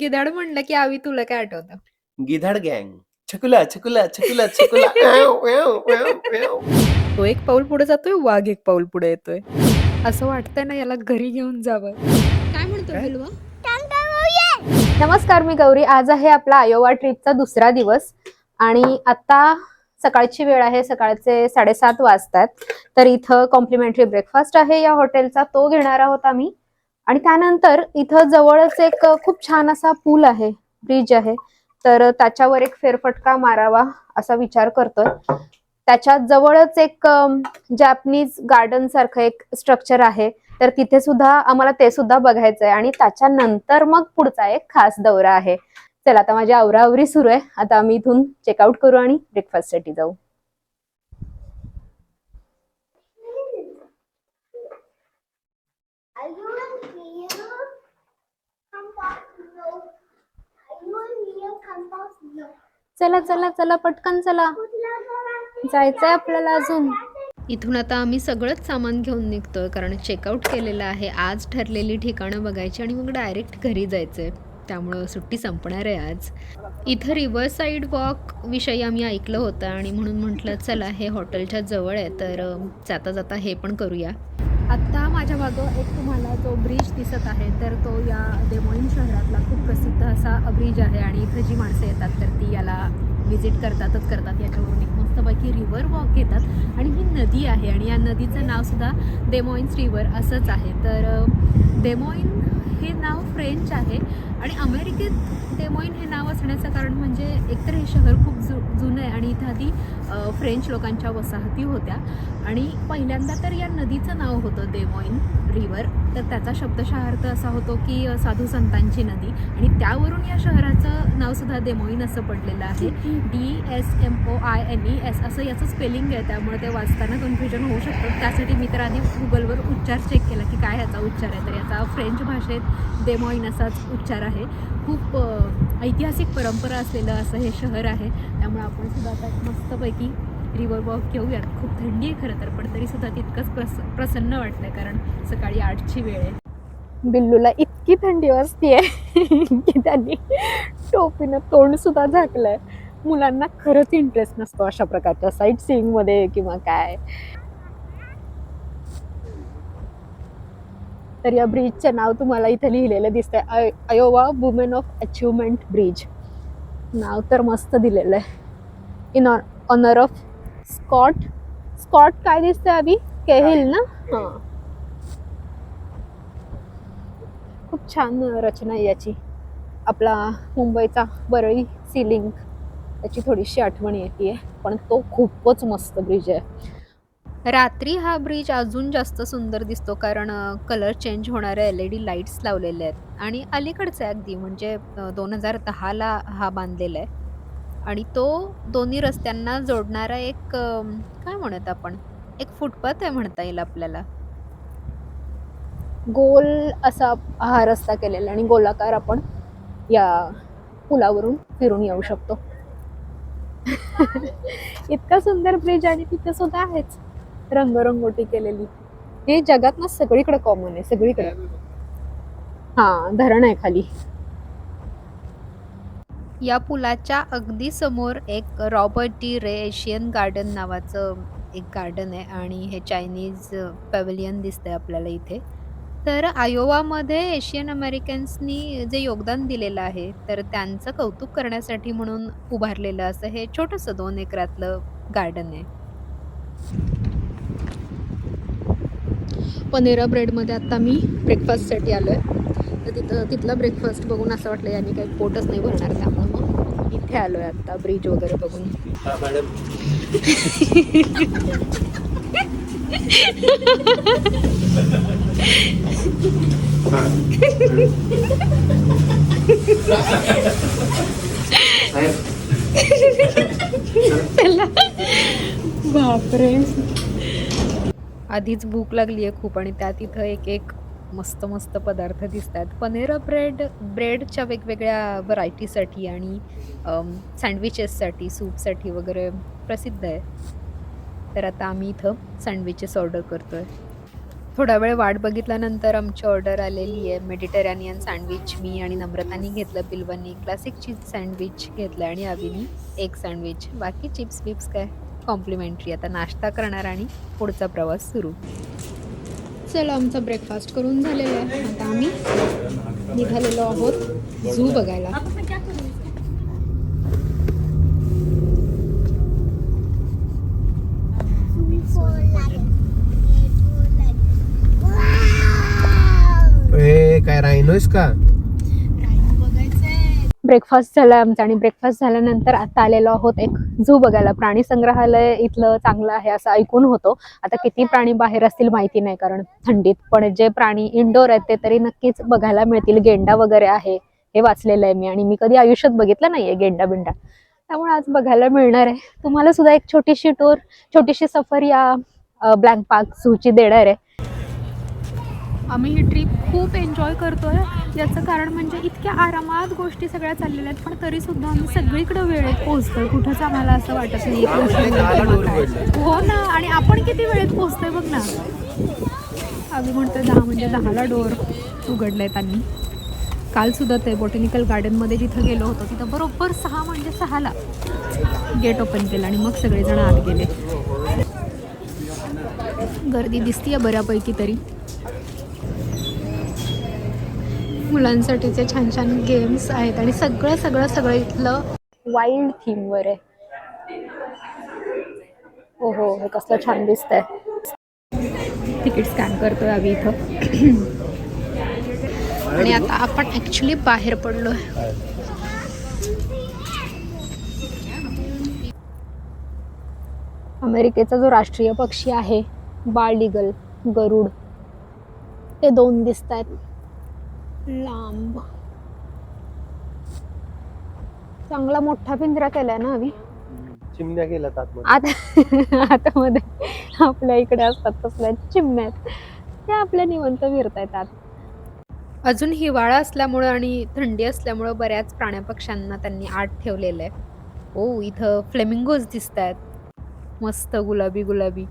गिधाड म्हणलं की आवी तुला काय आठवतं? गिधाड गँग. छकुला, छकुला, छकुला, छकुला. तो एक पाऊल पुढे जातोय, वाघ एक पाऊल पुढे येतोय. असं वाटतंय ना याला घरी घेऊन जावं. काय म्हणतो काय? बिलवा? नमस्कार मी गौरी आज आहे आपला आयोवा ट्रिपचा दुसरा दिवस आणि आता सकाळची वेळ आहे सकाळचे साडेसात वाजतात तर इथं कॉम्प्लिमेंटरी ब्रेकफास्ट आहे या हॉटेलचा तो घेणार आहोत आम्ही आणि त्यानंतर इथं जवळच एक खूप छान असा पूल आहे ब्रिज आहे. तर त्याच्यावर एक फेरफटका मारावा असा विचार करतोय. त्याच्या जवळच एक जॅपनीज गार्डन सारखं एक स्ट्रक्चर आहे. तर तिथे सुद्धा आम्हाला ते सुद्धा बघायचंय. आणि त्याच्यानंतर मग पुढचा एक खास दौरा आहे. चला आता माझी आवरावरी सुरू आहे. आता आम्ही इथून चेकआउट करू आणि ब्रेकफास्टसाठी जाऊ. चला चला चला पटकन चला. जायचंय आपल्याला अजून. इथून आता आम्ही सगळंच सामान घेऊन निघतोय कारण चेकआउट केलेलं आहे. आज ठरलेली ठिकाणं बघायची आणि मग डायरेक्ट घरी जायचंय. त्यामुळं सुट्टी संपणार आहे आज. इथं रिव्हर साईड वॉक विषयी आम्ही ऐकलं होतं आणि म्हणून म्हटलं चला हे हॉटेलच्या जवळ आहे तर जाता जाता हे पण करूया. आत्ता माझ्या मागं एक तुम्हाला जो ब्रिज दिसत आहे तर तो या देमोईन शहरातला खूप प्रसिद्ध असा ब्रिज आहे आणि इथं जी माणसं येतात तर ती याला व्हिजिट करतातच करतात. याच्यावरून एक मस्तपैकी रिव्हर वॉक घेतात. आणि ही नदी आहे आणि या नदीचं नावसुद्धा देमोईन्स रिव्हर असंच आहे. तर देमोईन हे नाव फ्रेंच आहे. आणि अमेरिकेत देमोईन हे नाव असण्याचं कारण म्हणजे एकतर हे शहर खूप जु जुनं आहे आणि इथं आधी फ्रेंच लोकांच्या वसाहती होत्या. आणि पहिल्यांदा तर या नदीचं नाव होतं देमोईन रिव्हर तर त्याचा शब्दशः अर्थ असा होतो की साधू संतांची नदी. आणि त्यावरून या शहराचं नावसुद्धा देमोईन असं पडलेलं आहे. D S M O I N E S असं याचं स्पेलिंग आहे. त्यामुळे ते वाचताना कन्फ्युजन होऊ शकतं. त्यासाठी मी तर आधी गुगलवर उच्चार चेक केला की काय ह्याचा उच्चार आहे. तर याचा फ्रेंच भाषेत देमॉईन असाच उच्चार आहे. खूप ऐतिहासिक परंपरा असलेलं असं हे शहर आहे. त्यामुळे आपण सुद्धा आता एक मस्तपैकी रिव्हर वॉक घेऊयात. खूप थंडी आहे खरं तर पण तरीसुद्धा तितकंच प्रस प्रसन्न वाटतंय कारण सकाळी आठची वेळ आहे. बिल्लूला इतकी थंडी वाजतीये की त्यांनी टोपीनं तोंड सुद्धा झाकलंय. मुलांना खरंच इंटरेस्ट नसतो अशा प्रकारच्या साईट सीईंगमध्ये किंवा काय. तर या ब्रिजचे नाव तुम्हाला इथे लिहिलेलं दिसतंय. अय Iowa women of achievement bridge नाव तर मस्त दिलेलं आहे. In honour of Scott Scott काय दिसतंय अभि केहिल ना? हां. खूप छान रचना आहे याची. आपला मुंबईचा वरळी सिलिंग त्याची थोडीशी आठवण येते पण तो खूपच मस्त ब्रिज आहे. रात्री हा ब्रिज अजून जास्त सुंदर दिसतो कारण कलर चेंज होणाऱ्या एल ई डी लाईट्स लावलेल्या आहेत. आणि अलीकडचा आहे अगदी म्हणजे दोन हजार दहाला हा बांधलेला आहे. आणि तो दोन्ही रस्त्यांना जोडणारा एक काय म्हणत आपण? एक फुटपाथ आहे म्हणता येईल आपल्याला. गोल असा हा रस्ता केलेला आणि गोलाकार आपण या पुलावरून फिरून येऊ शकतो. इतका सुंदर ब्रिज आणि तिथे सुद्धा आहेच. रंगरंगोटी केलेली. हे जगात ना सगळीकडे कॉमन आहे सगळीकडे. हा धरण आहे खाली. या पुलाच्या अगदी समोर एक Robert D Ray Asian garden नावाचं एक गार्डन आहे आणि हे चायनीज पॅव्हलियन दिसतंय आपल्याला इथे. तर आयोवामध्ये एशियन अमेरिकन्सनी जे योगदान दिलेलं आहे तर त्यांचं कौतुक करण्यासाठी म्हणून उभारलेलं असं हे छोटंसं दोन एकरातलं गार्डन आहे. पनेरा ब्रेडमध्ये आता मी ब्रेकफास्टसाठी आलो आहे तर तिथं तिथला ब्रेकफास्ट बघून असं वाटलं यांनी काही पोटच नाही भरणार त्यामुळे मग इथे आलो आहे आता ब्रिज वगैरे बघून. बापरे. आधीच भूक लागली आहे खूप आणि त्यात इथं एक एक मस्त मस्त पदार्थ दिसत आहेत पनेरा ब्रेड ब्रेडच्या वेगवेगळ्या व्हरायटीसाठी आणि सँडविचेससाठी सूपसाठी वगैरे प्रसिद्ध आहे. तर आता आम्ही इथं सँडविचेस ऑर्डर करतो आहे थोडा वेळ वाट बघितल्यानंतर आमची ऑर्डर आलेली आहे. मेडिटेरियनियन सँडविच. मी आणि नम्रतानी घेतलं बिल्वनी. क्लासिक चीज सँडविच घेतलं आणि अभिनी एक सँडविच. बाकी चिप्स बिप्स काय? कॉम्प्लिमेंटरी. आता नाश्ता करणार आणि पुढचा प्रवास सुरू. चला आमचा ब्रेकफास्ट करून झालेला आहे. आता आम्ही निघालेलो आहोत झू बघायला. काय राहिनोस का? ब्रेकफास्ट झाला आमचा आणि ब्रेकफास्ट झाल्यानंतर आता आलेलो आहोत एक झू बघायला. प्राणी संग्रहालय इथलं चांगलं आहे असं ऐकून होतो. आता किती प्राणी बाहेर असतील माहिती नाही कारण थंडीत. पण जे प्राणी इंडोर आहेत ते तरी नक्कीच बघायला मिळतील. गेंडा वगैरे आहे हे वाचलेलं आहे मी आणि मी कधी आयुष्यात बघितलं नाहीये गेंडा बिंडा. त्यामुळे आज बघायला मिळणार आहे. तुम्हाला सुद्धा एक छोटीशी टूर छोटीशी सफर या ब्लँक पार्क झूची देणार आहे. आम्ही ही ट्रिप खूप एन्जॉय करतोय. याचं कारण म्हणजे इतक्या आरामात गोष्टी सगळ्या चाललेल्या आहेत पण तरी सुद्धा आम्ही सगळीकडे वेळेत पोहोचतोय. कुठंच आम्हाला असं वाटत नाही. एक. हो ना आणि आपण किती वेळेत पोहोचतोय बघ ना. आम्ही म्हणतोय दहा म्हणजे दहाला डोर उघडले त्यांनी. काल सुद्धा ते बॉटॅनिकल गार्डनमध्ये जिथं गेलो होतो तिथं बरोबर सहा म्हणजे सहाला गेट ओपन केलं आणि मग सगळेजण आत गेले. गर्दी दिसतीये बऱ्यापैकी तरी. मुलांसाठीचे छान छान गेम्स आहेत आणि सगळं सगळं सगळं इथलं वाईल्ड थीमवर आहे. हो हो हे कसलं छान दिसतंय. तिकीट स्कॅन करतोय आम्ही इथं. आणि आता आपण ॲक्च्युली बाहेर पडलो आहे. अमेरिकेचा जो राष्ट्रीय पक्षी आहे बाळ गरुड ते दोन दिसत आहेत लांब. चांगला मोठा पिंजरा केलाय ना आम्ही? चिमण्या गेल्यात आतमध्ये. आत आतामध्ये. आपल्या इकडे असतात तसल्या चिमण्यात. त्या आपल्या निवंत फिरतायत आत. अजून हिवाळा असल्यामुळं आणि थंडी असल्यामुळं बऱ्याच प्राण्यापक्ष्यांना त्यांनी आत ठेवलेलं आहे ओ इथं फ्लेमिंगोज दिसत आहेत मस्त गुलाबी गुलाबी.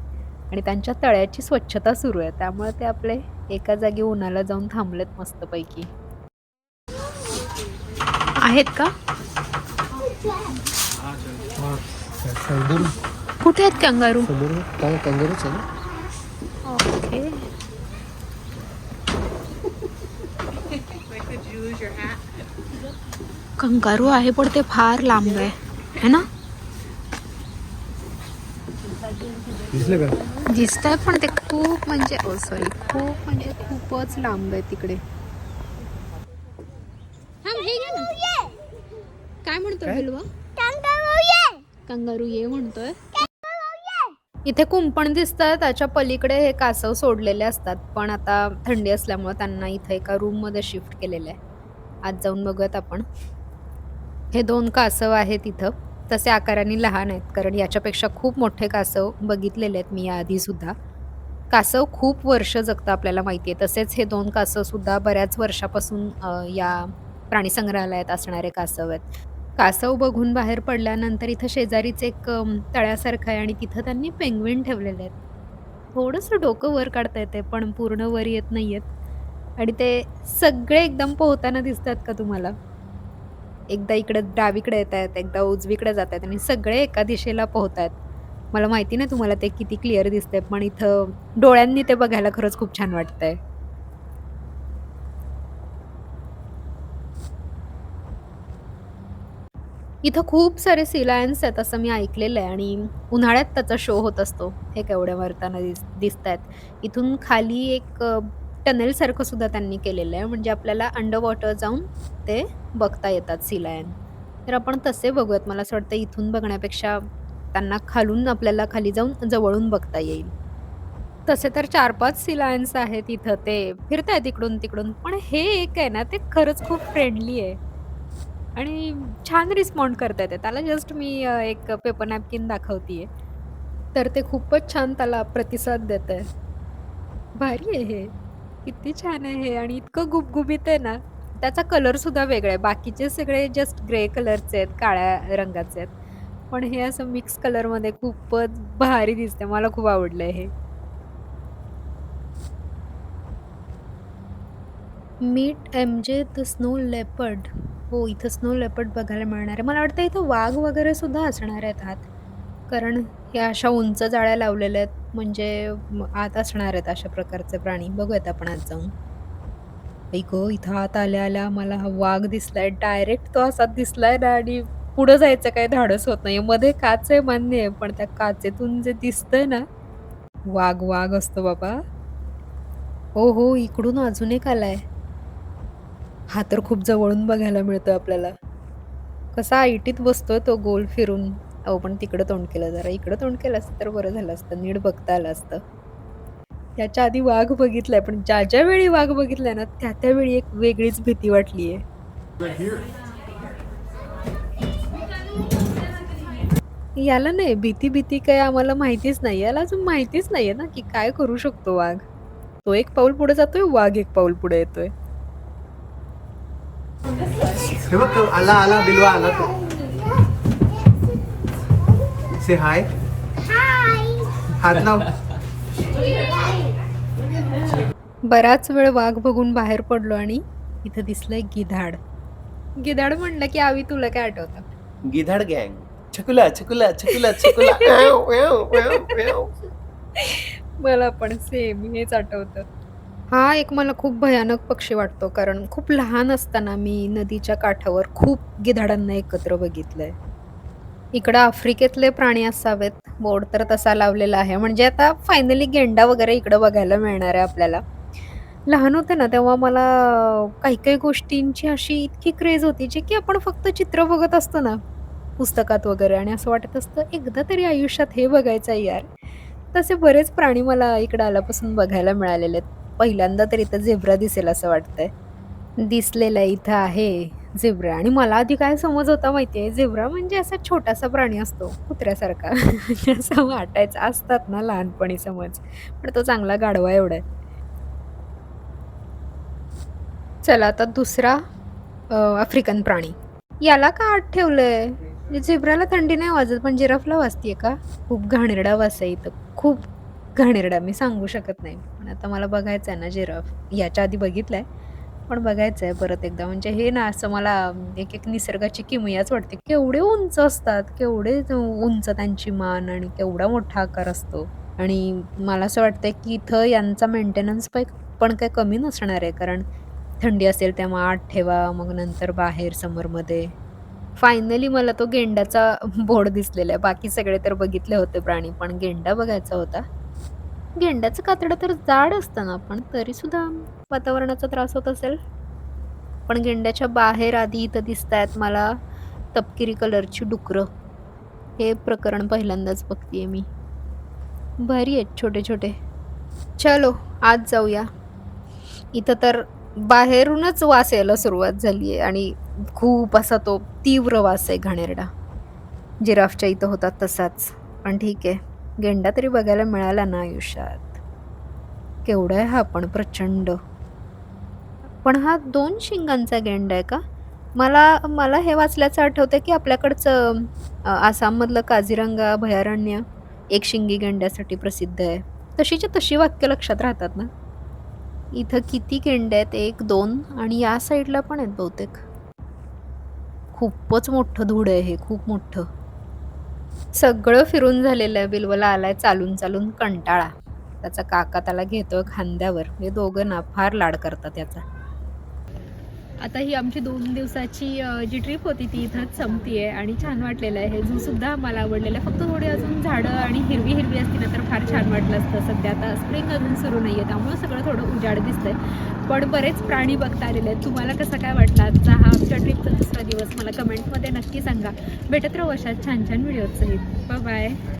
आणि त्यांच्या तळ्याची स्वच्छता सुरू आहे. त्यामुळे ते आपले एका जागी उन्हाला जाऊन थांबलेत मस्तपैकी. आहेत का? कुठे आहेत कंगारू? कंगरू काय ओके. कंगारू आहे पण ते फार लांब आहे. है ना? दिसलं का? दिसत आहे पण ते खूप म्हणजे ओ सॉरी खूप म्हणजे खूपच लांब आहे तिकडे. काय म्हणतोय बिलवा कंगारू ये म्हणतोय. इथे कुंपण दिसत आहे त्याच्या पलीकडे हे कासव सोडलेले असतात पण आता थंडी असल्यामुळे त्यांना इथे एका रूममध्ये शिफ्ट केलेलं आहे. आज जाऊन बघूयात आपण. हे दोन कासव आहेत इथं. तसे आकाराने लहान आहेत. कारण याच्यापेक्षा खूप मोठे कासव बघितलेले आहेत मी याआधीसुद्धा कासव खूप वर्ष जगतं आपल्याला माहिती आहे. तसेच हे दोन कासवसुद्धा बऱ्याच वर्षापासून या प्राणी संग्रहालयात असणारे कासव आहेत. कासव बघून बाहेर पडल्यानंतर इथं शेजारीच एक तळ्यासारखं आहे आणि तिथं त्यांनी पेंग्विन ठेवलेले आहेत. थोडंसं डोकं वर काढता येते पण पूर्ण वर येत नाही आहेत आणि ते सगळे एकदम पोहताना दिसतात का तुम्हाला? एकदा इकडं डावीकडे येत आहेत एकदा उजवीकडे जात आहेत आणि सगळे एका दिशेला पोहत आहेत. मला माहिती नाही तुम्हाला ते किती क्लिअर दिसतंय पण इथं डोळ्यांनी ते बघायला खरंच खूप छान वाटतंय. इथं खूप सारे सी लायन्स आहेत असं मी ऐकलेलं आहे आणि उन्हाळ्यात त्याचा शो होत असतो. हे केवढ्या वरताना दिस दिसत आहेत इथून खाली एक टनेलसारखं सुद्धा त्यांनी केलेलं आहे. म्हणजे आपल्याला अंडर वॉटर जाऊन ते बघता येतात सी लायन तर आपण तसे बघूयात. मला असं वाटतं इथून बघण्यापेक्षा त्यांना खालून आपल्याला खाली जाऊन जवळून बघता येईल. तसे तर चार पाच सी लायन्स आहेत इथं. ते फिरतायत इकडून तिकडून. पण हे एक आहे ना ते खरंच खूप फ्रेंडली आहे. आणि छान रिस्पॉन्ड करता येते त्याला जस्ट मी एक पेपर नॅपकिन दाखवतीये. तर ते खूपच छान त्याला प्रतिसाद देत आहे भारी आहे हे. किती छान आहे हे. आणि इतकं गुबगुबीत आहे ना त्याचा कलर सुद्धा वेगळा आहे. बाकीचे सगळे जस्ट ग्रे कलरचे आहेत काळ्या रंगाचे आहेत. पण हे असं मिक्स कलरमध्ये खूपच भारी दिसते मला खूप आवडलं हे. Meet M J the snow leopard हो इथं स्नो लेपर्ड बघायला मिळणार आहे. मला वाटतं इथं वाघ वगैरे सुद्धा असणार आहेत आत. कारण या अशा उंच जाळ्या लावलेल्या आहेत. म्हणजे म- आत असणार आहेत अशा प्रकारचे प्राणी. बघूयात आपण आत जाऊन. ऐक इथं आत आल्या आल्या मला हा वाघ दिसलाय. डायरेक्ट तो असा दिसलाय ना आणि पुढं जायचं काही धाडस होत नाही मध्ये काच आहे मान्य आहे पण त्या काचेतून जे दिसतंय ना वाघ वाघ असतो बाबा. हो हो इकडून अजून एक आलाय. हा तर खूप जवळून बघायला मिळतो आपल्याला. कसा आयटीत बसतोय तो गोल फिरून. अहो पण तिकडं तोंड केलं जरा. इकडं तोंड केलं असतं तर बरं झालं असतं. नीट बघता आलं असतं. त्याच्या आधी वाघ बघितलाय पण ज्या ज्या वेळी वाघ बघितलाय ना त्या त्यावेळी एक वेगळीच भीती वाटलीये. याला नाही भीती भीती काय आम्हाला माहितीच नाही. याला अजून माहितीच नाहीये ना की काय करू शकतो वाघ. तो एक पाऊल पुढे जातोय वाघ एक पाऊल पुढे येतोय. आला आला बिलवा आला तो. से हाय Hi. हात लाव. बराच वेळ वाघ बघून बाहेर पडलो आणि इथं दिसलंय गिधाड. गिधाड म्हणलं की आवी तुला काय आठवतं? गिधाड गँग. छकुला छकुला छकुला छकुला. मला पण सेम हेच आठवतं. हा एक मला खूप भयानक पक्षी वाटतो कारण खूप लहान असताना मी नदीच्या काठावर खूप गिधाडांना एकत्र बघितलंय. इकडं आफ्रिकेतले प्राणी असावेत. बोर्ड तर तसा लावलेला आहे. म्हणजे आता फायनली गेंडा वगैरे इकडं बघायला मिळणार आहे आपल्याला. लहान होते ना तेव्हा मला काही काही गोष्टींची अशी इतकी क्रेज होती जी की आपण फक्त चित्र बघत असतो ना पुस्तकात वगैरे. आणि असं वाटत असतं एकदा तरी आयुष्यात हे बघायचं आहे यार. तसे बरेच प्राणी मला इकडं आल्यापासून बघायला मिळालेले आहेत. पहिल्यांदा तर इथं झेब्रा दिसेल असं वाटतंय. दिसलेलं इथं आहे झेब्रा. आणि मला आधी काय समज होता माहिती आहे झेब्रा म्हणजे असा छोटासा प्राणी असतो कुत्र्यासारखा. असं वाटायचा असतात ना लहानपणी समज पण तो चांगला गाढवा एवढा चला आता दुसरा आफ्रिकन प्राणी. याला का आत ठेवलंय? म्हणजे झेब्राला थंडी नाही वाजत पण जिराफला वाजतीये का? खूप घाणेरडा वास इथं. खूप घाणेरडा मी सांगू शकत नाही. पण आता मला बघायचं आहे ना जिराफ. याच्या आधी बघितलंय. पण बघायचं आहे परत एकदा. म्हणजे हे ना असं मला एक एक निसर्गाची किमयाच वाटते. केवढे उंच असतात केवढे उंच त्यांची मान आणि केवढा मोठा आकार असतो. आणि मला असं वाटतं की इथं यांचा मेंटेनन्स पण काही कमी नसणार आहे. कारण थंडी असेल तेव्हा आत ठेवा मग नंतर बाहेर समरमध्ये. फायनली मला तो गेंड्याचा बोर्ड दिसलेला आहे. बाकी सगळे तर बघितले होते प्राणी पण गेंडा बघायचा होता. गेंड्याचं कातडं तर जाड असतं ना पण तरीसुद्धा वातावरणाचा त्रास होत असेल. पण गेंड्याच्या बाहेर आधी इथं दिसत आहेत मला तपकिरी कलरची डुकरं. हे प्रकरण पहिल्यांदाच बघतीये मी. भारी आहेत छोटे छोटे. चलो आज जाऊया. इथं तर बाहेरूनच वास यायला सुरुवात झाली आहे आणि खूप असा तो तीव्र वास आहे घाणेरडा. जिराफच्या इथं होता तसाच. पण ठीक आहे. गेंडा तरी बघायला मिळाला ना आयुष्यात. केवढा आहे हा पण प्रचंड. पण हा दोन शिंगांचा गेंडा आहे का? मला मला हे वाचल्याचं आठवतं की आपल्याकडचं आसाममधलं काझीरंगा अभयारण्य एक शिंगी गेंड्यासाठी प्रसिद्ध आहे. तशीच्या तशी वाक्य लक्षात राहतात ना? इथं किती गेंडे आहेत? एक दोन आणि या साईडला पण आहेत बहुतेक. खूपच मोठं धूड आहे हे खूप मोठं. सगळं फिरून झालेलं आहे बिलवला आलाय चालून चालून कंटाळा. त्याचा काका त्याला घेतोय खांद्यावर. हे दोघं ना फार लाड करतात त्याचा आता ही आमची दोन दिवसाची जी ट्रिप होती ती इथंच आहे आणि छान वाटलेलं आहे. हे आम्हाला सुद्धा आवडलेलं आहे. फक्त थोडी अजून झाडं आणि हिरवी हिरवी असती ना तर फार छान वाटलं असतं. सध्या आता स्प्रिंग अजून सुरू नाही आहे त्यामुळं सगळं थोडं उजाड दिसतंय. पण बरेच प्राणी बघता आलेले आहेत. तुम्हाला कसं काय वाटलं? आजचा हा आमच्या ट्रिपचा दुसरा दिवस. मला कमेंटमध्ये नक्की सांगा. भेटत राहू अशात छान छान व्हिडिओज बाय